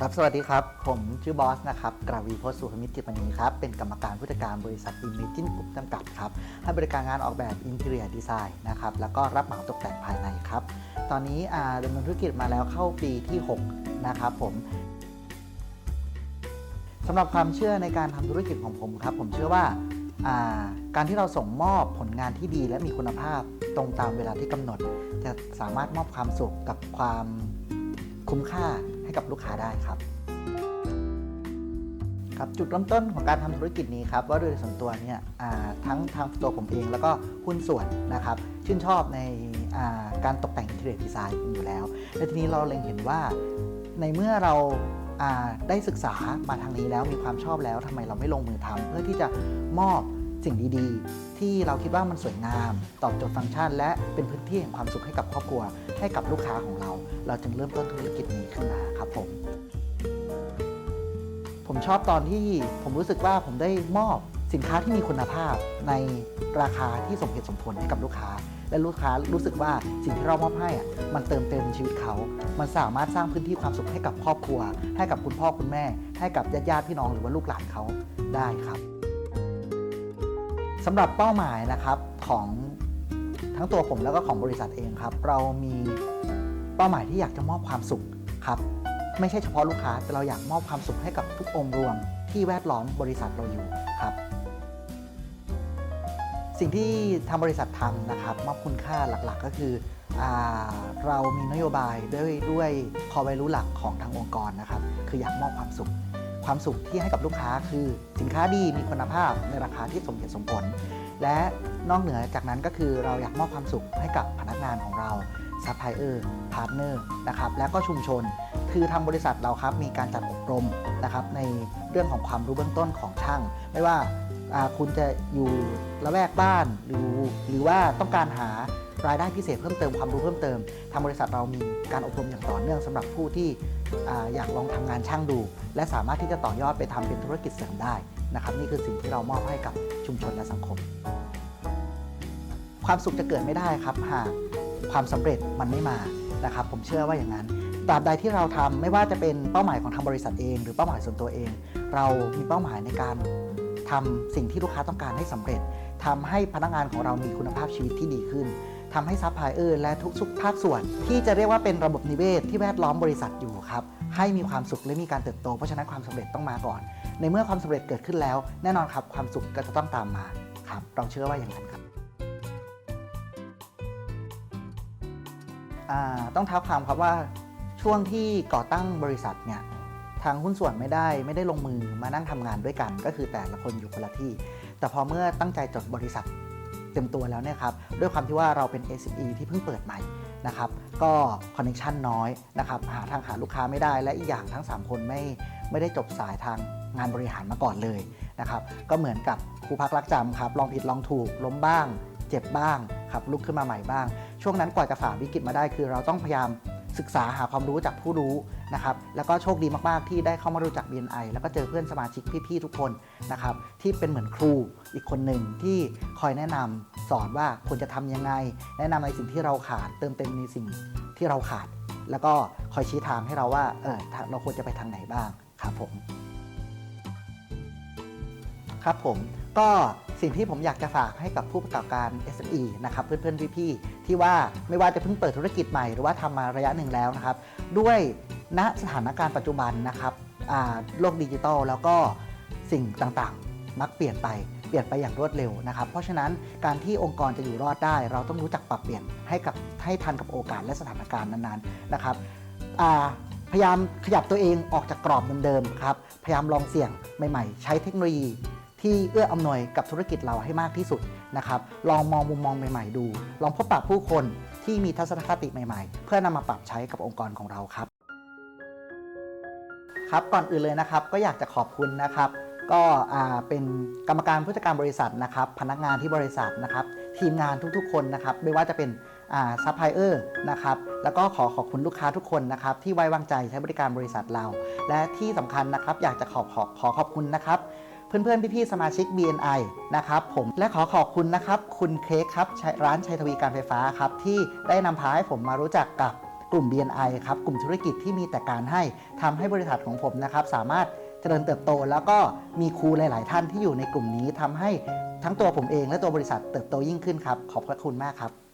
ครับ สวัสดีครับ ผมชื่อบอสนะครับ กราวีโพสุขมิตรจิตมณีครับ เป็นกรรมการผู้จัดการบริษัทอิมเมจินกรุ๊ปจำกัดครับ ให้บริการงานออกแบบอินเท i รียดีไซน์นะครับ แล้วก็รับเหมาตกแต่งภายในครับ ตอนนี้ดำเนินธุรกิจมาแล้วเข้าปีที่ 6 นะครับผมสำหรับความเชื่อในการทำธุรกิจของผมครับ ผมเชื่อว่าาการที่เราส่งมอบผลงานที่ดีและมีคุณภาพตรงตามเวลาที่กำหนด จะสามารถมอบความสุขกับความคุ้มค่า กับลูกค้าได้ครับครับจุดเริ่มต้นของการทำธุรกิจนี้ครับว่าโดยส่วนตัวเนี่ยทั้งทางตัวผมเองแล้วก็หุ้นส่วนนะครับชื่นชอบในการตกแต่งอินเทอร์เน็ตดีไซน์อยู่แล้ว และทีนี้เราเล็งเห็นว่าในเมื่อเราอ่าได้ศึกษามาทางนี้แล้วมีความชอบแล้วทำไมเราไม่ลงมือทำเพื่อที่จะมอบ สิ่งดีๆ ที่เราคิดว่ามันสวยงาม ตอบโจทย์ฟังก์ชัน และเป็นพื้นที่แห่งความสุขให้กับครอบครัว ให้กับลูกค้าของเรา เราจึงเริ่มต้นธุรกิจนี้ขึ้นมาครับผม ผมชอบตอนที่ผมรู้สึกว่าผมได้มอบสินค้าที่มีคุณภาพในราคาที่สมเหตุสมผลให้กับลูกค้า และลูกค้ารู้สึกว่าสิ่งที่เรามอบให้อะมันเติมเต็มชีวิตเขา มันสามารถสร้างพื้นที่ความสุขให้กับครอบครัว ให้กับคุณพ่อคุณแม่ ให้กับญาติญาติพี่น้องหรือว่าลูกหลานเขาได้ครับ สำหรับเป้าหมายนะครับของทั้งตัวผมแล้วก็ของบริษัทเองครับ เรามีเป้าหมายที่อยากจะมอบความสุขครับไม่ใช่เฉพาะลูกค้า แต่เราอยากมอบความสุขให้กับทุกองค์รวมที่แวดล้อมบริษัทเราอยู่ครับ สิ่งที่ทางบริษัททำนะครับมอบคุณค่าหลักๆ ก็คืออเรามีนโยบายด้วยด้วยคอ value หลักของทางองค์กรนะครับ คืออยากมอบความสุข ความสุขที่ให้กับลูกค้าคือสินค้าดีมีคุณภาพในราคาที่สมเหตุสมผล และนอกเหนือจากนั้นก็คือเราอยากมอบความสุขให้กับพนักงานของเราซัพพลายเออร์พาร์ทเนอร์นะครับและก็ชุมชน คือทางบริษัทเราครับมีการจัดอบรมนะครับในเรื่องของความรู้เบื้องต้นของช่าง ไม่ว่าอ่าคุณจะอยู่ละแวกบ้านหรือหรือว่าต้องการหา รายได้พิเศษเพิ่มเติมความรู้เพิ่มเติมทางบริษัทเรามีการอบรมอย่างต่อเนื่องสำหรับผู้ที่ออยากลองทำงานช่างดู และสามารถที่จะต่อยอดไปทำเป็นธุรกิจเสริมได้นะครับนี่คือสิ่งที่เรามอบให้กับชุมชนและสังคม ความสุขจะเกิดไม่ได้ครับหากความสำเร็จมันไม่มานะครับ ผมเชื่อว่าอย่างนั้นตราบใดที่เราทำไม่ว่าจะเป็นเป้าหมายของทางบริษัทเอง หรือเป้าหมายส่วนตัวเอง เรามีเป้าหมายในการทำสิ่งที่ลูกค้าต้องการให้สำเร็จทำให้พนักงานของเรามีคุณภาพชีวิตที่ดีขึ้น ทำให้ซัพพลายเออร์และทุกๆภาคส่วน ที่จะเรียกว่าเป็นระบบนิเวศที่แวดล้อมบริษัทอยู่ครับให้มีความสุขและมีการเติบโตเพราะฉะนั้นความสำเร็จต้องมาก่อน ในเมื่อความสำเร็จเกิดขึ้นแล้ว แน่นอนครับความสุขก็จะต้องตามมาครับเราเชื่อว่าอย่างนั้นครับต้องเท้าความครับว่าช่วงที่ก่อตั้งบริษัทเนี่ยทางหุ้นส่วนไม่ได้ไม่ได้ลงมือมานั่งทำงานด้วยกัน ก็คือแต่ละคนอยู่คนละที่ แต่พอเมื่อตั้งใจจดบริษัท เต็มตัวแล้วเนี่ยครับด้วยความที่ว่าเราเป็น SME ที่เพิ่งเปิดใหม่นะครับก็คอนเนคชันน้อยนะครับหาทางหาลูกค้าไม่ได้และอีกอย่างทั้ง 3 คนไม่ไม่ได้จบสายทางงานบริหารมาก่อนเลยนะครับก็เหมือนกับครูพักรักจำครับลองผิดลองถูกล้มบ้าง เจ็บบ้างครับลุกขึ้นมาใหม่บ้าง ช่วงนั้นกว่าจะฝ่าวิกฤตมาได้คือเราต้องพยายาม ศึกษาหาความรู้จากผู้รู้นะครับแล้วก็โชคดีมาก ๆ ที่ได้เข้ามารู้จัก BNI แล้วก็เจอเพื่อนสมาชิกพี่ๆทุกคนนะครับที่เป็นเหมือนครูอีกคนหนึ่งที่คอยแนะนำสอนว่าควรจะทำยังไง แนะนำในสิ่งที่เราขาด เติมเต็มในสิ่งที่เราขาด แล้วก็คอยชี้ทางให้เราว่าเออเราควรจะไปทางไหนบ้างครับผมครับผมก็ สิ่งที่ผมอยากจะฝากให้กับผู้ประกอบการ SME นะครับเพื่อนๆพี่ๆที่ว่าไม่ว่าจะเพิ่งเปิดธุรกิจใหม่หรือว่าทำมาระยะหนึ่งแล้วนะครับ ด้วยณสถานการณ์ปัจจุบันนะครับโลกดิจิทัลแล้วก็สิ่งต่างๆ มักเปลี่ยนไปเปลี่ยนไปอย่างรวดเร็วนะครับ เพราะฉะนั้นการที่องค์กรจะอยู่รอดได้ เราต้องรู้จักปรับเปลี่ยนให้กับให้ทันกับโอกาสและสถานการณ์นั้นๆนะครับพยายามขยับตัวเองออกจากกรอบเดิมๆครับพยายามลองเสี่ยงใหม่ ๆ ใช้เทคโนโลยี ที่เอื้ออำนวยกับธุรกิจเราให้มากที่สุดนะครับ ลองมองมุมมองใหม่ๆดู ลองพบปะผู้คนที่มีทัศนคติใหม่ๆ เพื่อนำมาปรับใช้กับองค์กรของเราครับครับก่อนอื่นเลยนะครับก็อยากจะขอบคุณนะครับ ก็เป็นกรรมการผู้จัดการบริษัทนะครับ พนักงานที่บริษัทนะครับ ทีมงานทุกๆ คนนะครับ ไม่ว่าจะเป็นซัพพลายเออร์นะครับ แล้วก็ขอขอบคุณลูกค้าทุกคนนะครับ ที่ไว้วางใจใช้บริการบริษัทเรา และที่สำคัญนะครับ อยากจะขอขอขอขอบคุณนะครับ เพื่อนๆ พี่ๆ สมาชิก BNI นะครับผมและขอขอบคุณนะครับ คุณเค้กครับร้านชัยทวีการไฟฟ้าครับ ที่ได้นำพาให้ผมมารู้จักกับกลุ่ม BNI ครับกลุ่มธุรกิจที่มีแต่การให้ทำให้บริษัทของผมนะครับ สามารถเจริญเติบโต แล้วก็มีครูหลาย ๆ ท่านที่อยู่ในกลุ่มนี้ทำให้ทั้งตัวผมเองและตัวบริษัทเติบโตยิ่งขึ้นครับขอบพระคุณมากครับ